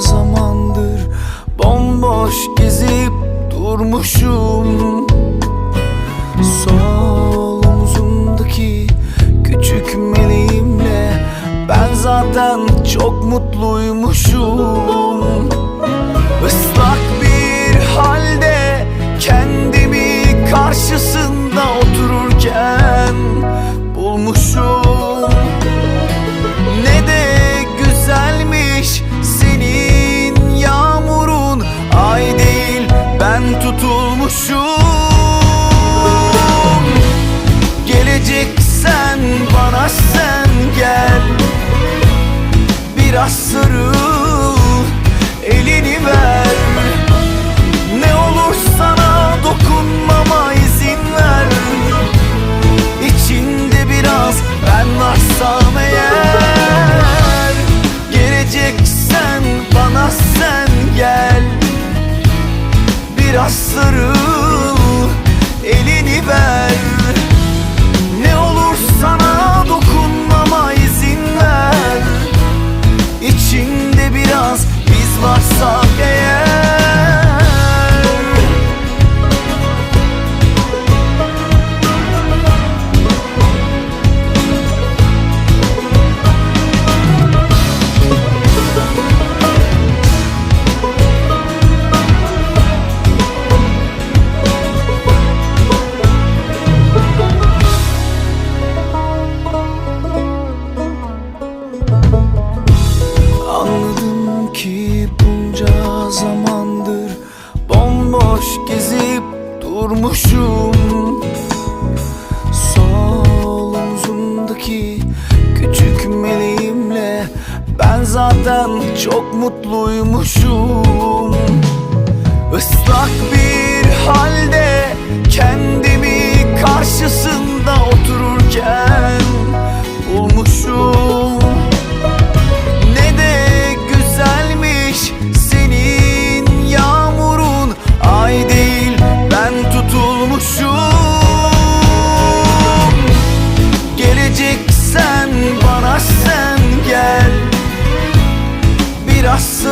zamandır Bomboş gezip durmuşum. Son tutulmuşum Geleceksen bana sen gel. Biraz sarıl elini ver. Ne olur sana dokunmama izin ver. İçinde biraz ben varsam eğer. Geleceksen bana sen gel. Biraz sarıl zamandır Bomboş gezip durmuşum. Sol omzumdaki küçük meleğimle Ben zaten çok mutluymuşum. Islak bir halde kendimi karşısında otururken bulmuşum Biraz